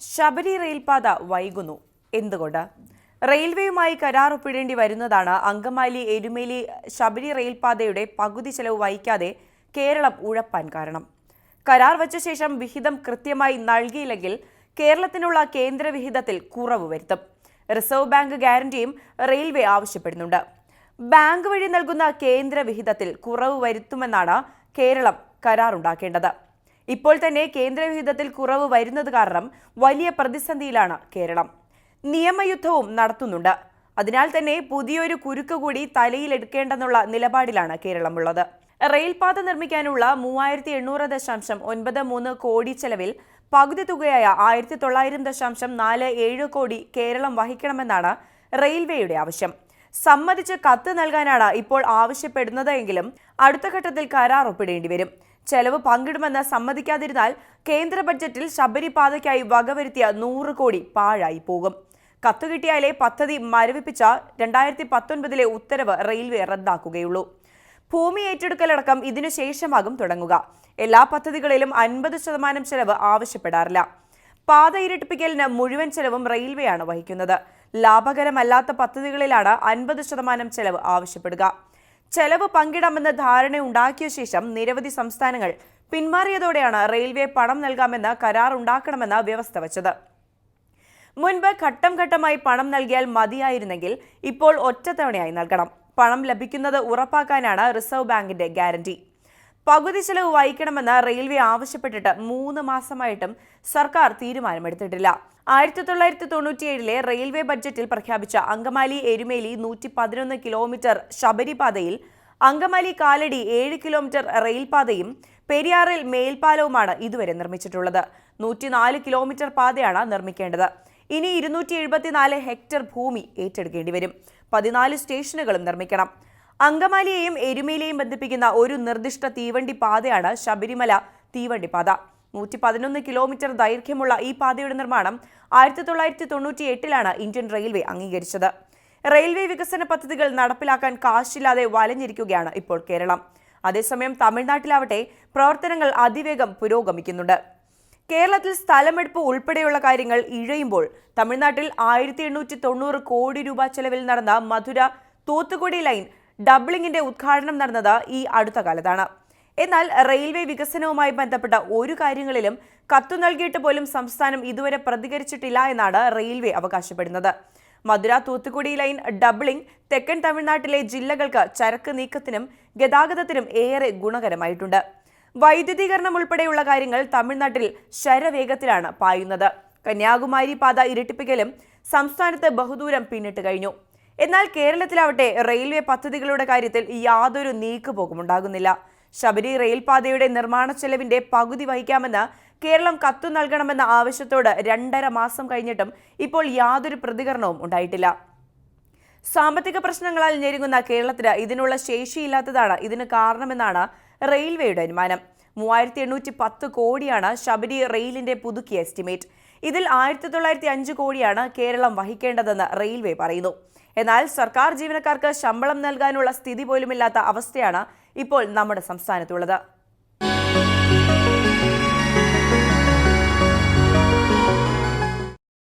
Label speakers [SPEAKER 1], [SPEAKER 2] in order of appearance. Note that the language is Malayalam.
[SPEAKER 1] ശബരി റെയിൽപാത വൈകുന്നു. എന്തുകൊണ്ട്? റെയിൽവേയുമായി കരാർ ഒപ്പിടേണ്ടി വരുന്നതാണ് അങ്കമാലി എരുമേലി ശബരി റെയിൽപാതയുടെ പകുതി ചെലവ് വഹിക്കാതെ കേരളം ഉഴപ്പാൻ കാരണം. കരാർ വച്ച ശേഷം വിഹിതം കൃത്യമായി നൽകിയില്ലെങ്കിൽ കേരളത്തിനുള്ള കേന്ദ്ര വിഹിതത്തിൽ കുറവ് വരുത്തും. റിസർവ് ബാങ്ക് ഗ്യാരണ്ടിയും റെയിൽവേ ആവശ്യപ്പെടുന്നുണ്ട്. ബാങ്ക് വഴി നൽകുന്ന കേന്ദ്ര വിഹിതത്തിൽ കുറവ് വരുത്തുമെന്നാണ് കേരളം കരാറുണ്ടാക്കേണ്ടത്. ഇപ്പോൾ തന്നെ കേന്ദ്രവിഹിതത്തിൽ കുറവ് വരുന്നത് കാരണം വലിയ പ്രതിസന്ധിയിലാണ് കേരളം. നിയമയുദ്ധവും നടത്തുന്നുണ്ട്. അതിനാൽ തന്നെ പുതിയൊരു കുരുക്ക് കൂടി തലയിലെടുക്കേണ്ടെന്നുള്ള നിലപാടിലാണ് കേരളമുള്ളത്. റെയിൽപാത നിർമ്മിക്കാനുള്ള മൂവായിരത്തി എണ്ണൂറ് ദശാംശം ഒൻപത് മൂന്ന് കോടി ചെലവിൽ പകുതി തുകയായ ആയിരത്തി തൊള്ളായിരം ദശാംശം നാല് ഏഴ് കോടി കേരളം വഹിക്കണമെന്നാണ് റെയിൽവേയുടെ ആവശ്യം. സമ്മതിച്ച് കത്ത് നൽകാനാണ് ഇപ്പോൾ ആവശ്യപ്പെടുന്നത് എങ്കിലും അടുത്ത ഘട്ടത്തിൽ കരാർ ഒപ്പിടേണ്ടി വരും. ചെലവ് പങ്കിടുമെന്ന് സമ്മതിക്കാതിരുന്നാൽ കേന്ദ്ര ബഡ്ജറ്റിൽ ശബരിപാതയ്ക്കായി വകവരുത്തിയ നൂറ് കോടി പാഴായി പോകും. കത്തുകിട്ടിയാലേ പദ്ധതി മരവിപ്പിച്ച രണ്ടായിരത്തി പത്തൊൻപതിലെ ഉത്തരവ് റെയിൽവേ റദ്ദാക്കുകയുള്ളൂ. ഭൂമി ഏറ്റെടുക്കലടക്കം ഇതിനുശേഷമാകും തുടങ്ങുക. എല്ലാ പദ്ധതികളിലും അൻപത് ശതമാനം ചെലവ് ആവശ്യപ്പെടാറില്ല. പാത ഇരട്ടിപ്പിക്കലിന് മുഴുവൻ ചെലവും റെയിൽവേയാണ് വഹിക്കുന്നത്. ലാഭകരമല്ലാത്ത പദ്ധതികളിലാണ് അൻപത് ശതമാനം ചെലവ് ആവശ്യപ്പെടുക. ചെലവ് പങ്കിടാമെന്ന ധാരണ ഉണ്ടാക്കിയ ശേഷം നിരവധി സംസ്ഥാനങ്ങൾ പിന്മാറിയതോടെയാണ് റെയിൽവേ പണം നൽകാമെന്ന കരാർ ഉണ്ടാക്കണമെന്ന വ്യവസ്ഥ വച്ചത്. മുൻപ് ഘട്ടം ഘട്ടമായി പണം നൽകിയാൽ മതിയായിരുന്നെങ്കിൽ ഇപ്പോൾ ഒറ്റത്തവണയായി നൽകണം. പണം ലഭിക്കുന്നത് ഉറപ്പാക്കാനാണ് റിസർവ് ബാങ്കിന്റെ ഗ്യാരണ്ടി. പകുതി ചെലവ് വഹിക്കണമെന്ന് റെയിൽവേ ആവശ്യപ്പെട്ടിട്ട് മൂന്ന് മാസമായിട്ടും സർക്കാർ തീരുമാനമെടുത്തിട്ടില്ല. ആയിരത്തി തൊള്ളായിരത്തി തൊണ്ണൂറ്റിയേഴിലെ റെയിൽവേ ബഡ്ജറ്റിൽ പ്രഖ്യാപിച്ച അങ്കമാലി എരുമേലി നൂറ്റി പതിനൊന്ന് കിലോമീറ്റർ ശബരിപാതയിൽ അങ്കമാലി കാലടി ഏഴ് കിലോമീറ്റർ റെയിൽപാതയും പെരിയാറിൽ മേൽപ്പാലവുമാണ് ഇതുവരെ നിർമ്മിച്ചിട്ടുള്ളത്. നൂറ്റിനാല് കിലോമീറ്റർ പാതയാണ് നിർമ്മിക്കേണ്ടത്. ഇനി ഇരുന്നൂറ്റി എഴുപത്തിനാല് ഹെക്ടർ ഭൂമി ഏറ്റെടുക്കേണ്ടി വരും. പതിനാല് സ്റ്റേഷനുകളും നിർമ്മിക്കണം. അങ്കമാലിയെയും എരുമേലിയെയും ബന്ധിപ്പിക്കുന്ന ഒരു നിർദ്ദിഷ്ട തീവണ്ടി പാതയാണ് ശബരിമല തീവണ്ടി പാത. നൂറ്റി പതിനൊന്ന് കിലോമീറ്റർ ദൈർഘ്യമുള്ള ഈ പാതയുടെ നിർമ്മാണം ആയിരത്തി തൊള്ളായിരത്തി തൊണ്ണൂറ്റി എട്ടിലാണ് ഇന്ത്യൻ റെയിൽവേ അംഗീകരിച്ചത്. റെയിൽവേ വികസന പദ്ധതികൾ നടപ്പിലാക്കാൻ കാശില്ലാതെ വലഞ്ഞിരിക്കുകയാണ് ഇപ്പോൾ കേരളം. അതേസമയം തമിഴ്നാട്ടിലാവട്ടെ പ്രവർത്തനങ്ങൾ അതിവേഗം പുരോഗമിക്കുന്നുണ്ട്. കേരളത്തിൽ സ്ഥലമെടുപ്പ് ഉൾപ്പെടെയുള്ള കാര്യങ്ങൾ ഇഴയുമ്പോൾ തമിഴ്നാട്ടിൽ ആയിരത്തി എണ്ണൂറ്റി തൊണ്ണൂറ് കോടി രൂപ ചെലവിൽ നടന്ന മധുര തൂത്തുക്കുടി ലൈൻ ഡബ്ലിംഗിന്റെ ഉദ്ഘാടനം നടന്നത് ഈ അടുത്ത കാലത്താണ്. എന്നാൽ റെയിൽവേ വികസനവുമായി ബന്ധപ്പെട്ട ഒരു കാര്യങ്ങളിലും കത്തു നൽകിയിട്ട് പോലും സംസ്ഥാനം ഇതുവരെ പ്രതികരിച്ചിട്ടില്ല എന്നാണ് റെയിൽവേ അവകാശപ്പെടുന്നത്. മധുര തൂത്തുക്കുടി ലൈൻ ഡബ്ലിംഗ് തെക്കൻ തമിഴ്നാട്ടിലെ ജില്ലകൾക്ക് ചരക്ക് നീക്കത്തിനും ഗതാഗതത്തിനും ഏറെ ഗുണകരമായിട്ടുണ്ട്. വൈദ്യുതീകരണം ഉൾപ്പെടെയുള്ള കാര്യങ്ങൾ തമിഴ്നാട്ടിൽ ശരവേഗത്തിലാണ് പായുന്നത്. കന്യാകുമാരി പാത ഇരട്ടിപ്പിക്കലും സംസ്ഥാനത്ത് ബഹുദൂരം പിന്നിട്ട് കഴിഞ്ഞു. എന്നാൽ കേരളത്തിലാവട്ടെ റെയിൽവേ പദ്ധതികളുടെ കാര്യത്തിൽ യാതൊരു നീക്കുപോക്കും ഉണ്ടാകുന്നില്ല ശബരി റെയിൽപാതയുടെ നിർമ്മാണ ചെലവിന്റെ പകുതി വഹിക്കാമെന്ന് കേരളം കത്തു നൽകണമെന്ന ആവശ്യത്തോട് രണ്ടര മാസം കഴിഞ്ഞിട്ടും ഇപ്പോൾ യാതൊരു പ്രതികരണവും ഉണ്ടായിട്ടില്ല. സാമ്പത്തിക പ്രശ്നങ്ങളാൽ ഞെരുങ്ങുന്ന കേരളത്തിന് ഇതിനുള്ള ശേഷിയില്ലാത്തതാണ് ഇതിന് കാരണമെന്നാണ് റെയിൽവേയുടെ അനുമാനം. മൂവായിരത്തി എണ്ണൂറ്റി പത്ത് കോടിയാണ് ശബരി റെയിലിന്റെ പുതുക്കിയ എസ്റ്റിമേറ്റ്. ഇതിൽ ആയിരത്തി തൊള്ളായിരത്തി അഞ്ച് കോടിയാണ് കേരളം വഹിക്കേണ്ടതെന്ന് റെയിൽവേ പറയുന്നു. എന്നാൽ സർക്കാർ ജീവനക്കാർക്ക് ശമ്പളം നൽകാനുള്ള സ്ഥിതി പോലുമില്ലാത്ത അവസ്ഥയാണ് ഇപ്പോൾ നമ്മുടെ സംസ്ഥാനത്തുള്ളത്.